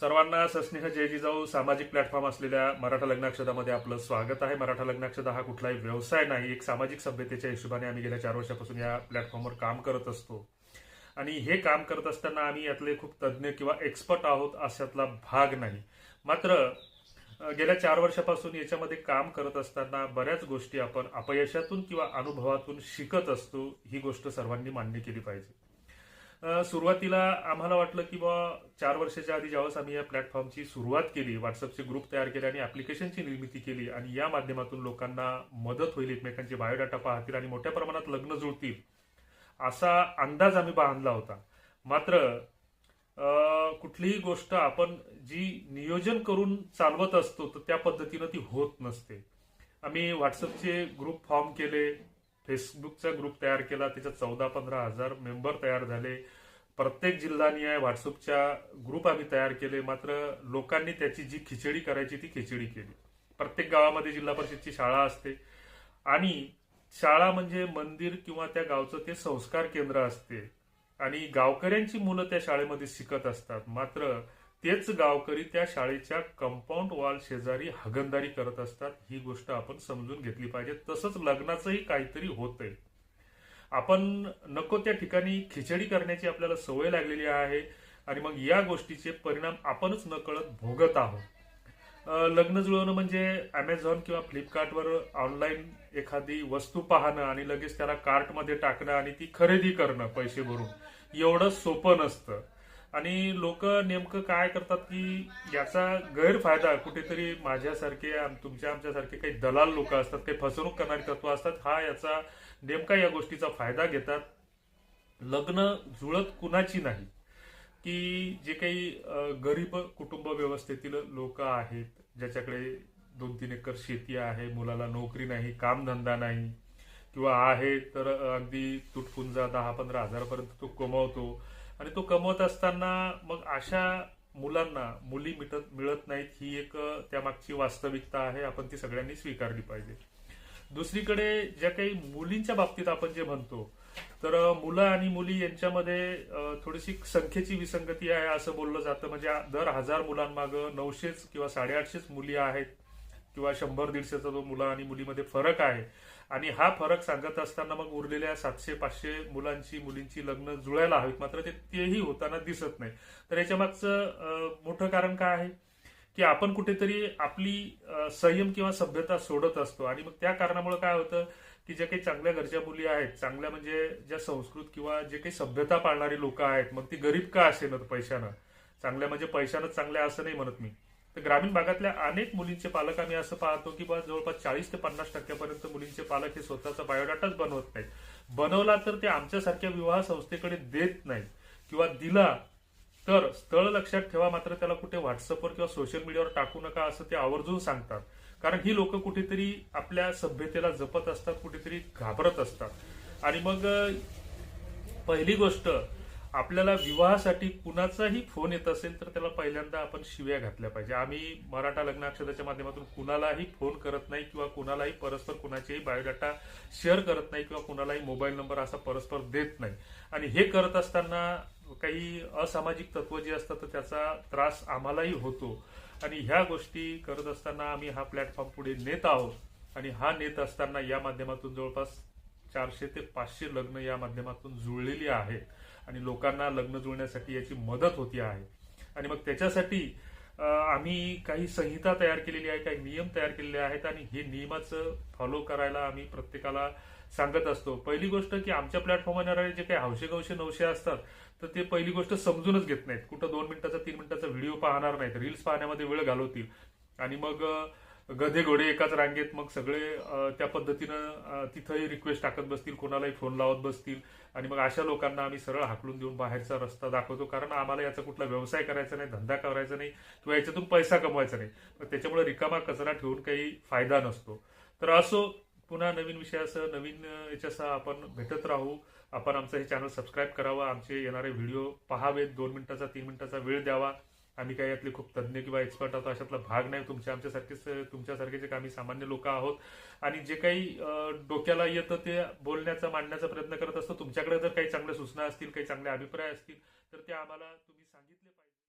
सर्वांना सस्नेह जय जिजाऊ. सामाजिक प्लॅटफॉर्म असलेल्या मराठा लग्नाक्षदामध्ये आपलं स्वागत आहे. मराठा लग्नाक्षदा हा कुठलाही व्यवसाय नाही. एक सामाजिक सभ्यतेच्या हिशोबाने आम्ही गेल्या चार वर्षापासून या प्लॅटफॉर्मवर काम करत असतो. आणि हे काम करत असताना आम्ही यातले खूप तज्ज्ञ किंवा एक्सपर्ट आहोत अशातला भाग नाही. मात्र गेल्या चार वर्षापासून याच्यामध्ये काम करत असताना बऱ्याच गोष्टी आपण अपयशातून किंवा अनुभवातून शिकत असतो. ही गोष्ट सर्वांनी मान्य केली पाहिजे. सुरुवातीला आम्हाला वाटलं की बा चार वर्षाच्या आधी ज्यावेळेस आम्ही या प्लॅटफॉर्मची सुरुवात केली व्हॉट्सअपचे ग्रुप तयार केले आणि ऍप्लिकेशनची निर्मिती केली आणि या माध्यमातून लोकांना मदत होईल एकमेकांचे बायोडाटा पाहतील आणि मोठ्या प्रमाणात लग्न जुळतील असा अंदाज आम्ही बांधला होता. मात्र कुठलीही गोष्ट आपण जी नियोजन करून चालवत असतो तर त्या पद्धतीनं ती होत नसते. आम्ही व्हॉट्सअपचे ग्रुप फॉर्म केले फेसबुकचा ग्रुप तयार केला त्याच्यात चौदा पंधरा हजार मेंबर तयार झाले. प्रत्येक जिल्हानिहाय व्हॉट्सअपच्या ग्रुप आम्ही तयार केले. मात्र लोकांनी त्याची जी खिचडी करायची ती खिचडी केली. प्रत्येक गावामध्ये जिल्हा परिषदची शाळा असते. आणि शाळा म्हणजे मंदिर किंवा त्या गावचं ते संस्कार केंद्र असते. आणि गावकऱ्यांची मुलं त्या शाळेमध्ये शिकत असतात. मात्र तेच गावकरी त्या शाळेच्या कंपाऊंड वॉल शेजारी हगंदारी करत असतात. ही गोष्ट आपण समजून घेतली पाहिजे. तसंच लग्नाचंही काहीतरी होतंय. आपण नको त्या ठिकाणी खिचडी करण्याची आपल्याला सवय लागलेली आहे आणि मग या गोष्टीचे परिणाम आपणच नकळत भोगत आहोत. लग्न जुळवणं म्हणजे अमेझॉन किंवा फ्लिपकार्टवर ऑनलाईन एखादी वस्तू पाहणं आणि लगेच त्याला कार्टमध्ये टाकणं आणि ती खरेदी करणं पैसे भरून. एवढं सोपं नसतं. आणि लोक नेमकं काय करतात की याचा गैरफायदा कुठेतरी माझ्यासारखे आम- तुमच्या आमच्यासारखे काही दलाल लोक असतात काही फसवणूक करणारी तत्व असतात हा याचा नेमका या गोष्टीचा फायदा घेतात. लग्न जुळत कुणाची नाही की जे काही गरीब कुटुंब व्यवस्थेतील लोक आहेत ज्याच्याकडे दोन तीन एकर शेती आहे मुलाला नोकरी नाही कामधंदा नाही किंवा आहे तर अगदी तुटपुंजा दहा पंधरा हजारापर्यंत तो कमवतो आणि तो कमवत असताना मग अशा मुलांना मुली मिटत मिळत नाहीत ही एक त्यामागची वास्तविकता आहे. आपण ती सगळ्यांनी स्वीकारली पाहिजे. दुसरीकडे ज्या काही मुलींच्या बाबतीत आपण जे म्हणतो तर मुलं आणि मुली यांच्यामध्ये थोडीशी संख्येची विसंगती आहे असं बोललं जातं. म्हणजे दर हजार मुलांमागं नऊशेच किंवा साडेआठशेच मुली आहेत. किंवा शंभर दीडशेचा जो मुलं आणि मुलीमध्ये फरक आहे आणि हा फरक सांगत असताना मग उरलेल्या सातशे पाचशे मुलांची मुलींची लग्न जुळायला हवीत. मात्र ते तेही होताना दिसत नाही. तर याच्या मागचं मोठं कारण काय आहे? की आपण कुठेतरी आपली संयम किंवा सभ्यता सोडत असतो. आणि मग त्या कारणामुळे काय होतं? की ज्या काही चांगल्या घरच्या मुली आहेत चांगल्या म्हणजे ज्या संस्कृत किंवा जे काही सभ्यता पाळणारी लोक आहेत मग ती गरीब का असेल पैशानं? चांगल्या म्हणजे पैशानं चांगल्या असं नाही म्हणत मी. तर ग्रामीण भागातल्या अनेक मुलींचे पालक आम्ही असं पाहतो की बा जवळपास चाळीस ते पन्नास टक्क्यापर्यंत मुलींचे पालक हे स्वतःचा बायोडाटाच बनवत नाहीत. बनवला तर ते आमच्यासारख्या विवाह संस्थेकडे देत नाहीत किंवा दिला तर स्थळ लक्षात ठेवा मात्र त्याला कुठे व्हॉट्सअपवर किंवा सोशल मीडियावर टाकू नका असं ते आवर्जून सांगतात. कारण ही लोक कुठेतरी आपल्या सभ्यतेला जपत असतात कुठेतरी घाबरत असतात. आणि मग पहिली गोष्ट आपल्याला विवाहासाठी कुणाचाही फोन येत असेल तर त्याला पहिल्यांदा आपण शिव्या घातल्या पाहिजे. आम्ही मराठा लग्नाक्षराच्या माध्यमातून कुणालाही फोन करत नाही किंवा कुणालाही परस्पर कुणाचेही बायोडाटा शेअर करत नाही किंवा कुणालाही मोबाईल नंबर असा परस्पर देत नाही. आणि हे करत असताना काही असामाजिक तत्व जे असतात तर त्याचा त्रास आम्हालाही होतो. आणि ह्या गोष्टी करत असताना आम्ही हा प्लॅटफॉर्म पुढे नेत आहोत. आणि हा नेत असताना या माध्यमातून जवळपास चारशे ते पाचशे लग्न या माध्यमातून जुळलेली आहेत. आणि लोकांना लग्न जुळण्यासाठी याची मदत होती आहे. आणि मग त्याच्यासाठी आम्ही काही संहिता तयार केलेली आहे काही नियम तयार केलेले आहेत आणि हे नियमाचं फॉलो करायला आम्ही प्रत्येकाला सांगत असतो. पहिली गोष्ट की आमच्या प्लॅटफॉर्मवर येणारे जे काही हौशे गवशे नवशे असतात तर ते पहिली गोष्ट समजूनच घेत नाहीत. कुठं दोन मिनिटाचा तीन मिनिटाचा व्हिडिओ पाहणार नाहीत. रील्स पाहण्यामध्ये वेळ घालवतील. आणि मग गधे घोडे एकाच रांगेत मग सगळे त्या पद्धतीनं तिथंही रिक्वेस्ट टाकत बसतील कोणालाही फोन लावत बसतील. आणि मग अशा लोकांना आम्ही सरळ हाकलून देऊन बाहेरचा रस्ता दाखवतो. कारण आम्हाला याचा कुठला व्यवसाय करायचा नाही धंदा करायचा नाही किंवा याच्यातून पैसा कमवायचा नाही. मग त्याच्यामुळे रिकामा कचरा ठेवून काही फायदा नसतो. तर असो पुन्हा नवीन विषयासह नवीन याच्यासह आपण भेटत राहू. आपण आमचं हे चॅनल सबस्क्राईब करावं. आमचे येणारे व्हिडिओ पहावेत. दोन मिनिटाचा तीन मिनिटाचा वेळ द्यावा. आम्ही काही यातले खूप तज्ज्ञ किंवा एक्सपर्ट आहोत अशातला भाग नाही. तुमच्या आमच्यासारखेच तुमच्यासारखे जे आम्ही सामान्य लोक आहोत. आणि जे काही डोक्याला येतं ते बोलण्याचा मांडण्याचा प्रयत्न करत असतो. तुमच्याकडे जर काही चांगल्या सूचना असतील काही चांगले अभिप्राय असतील तर ते आम्हाला तुम्ही सांगितले पाहिजे.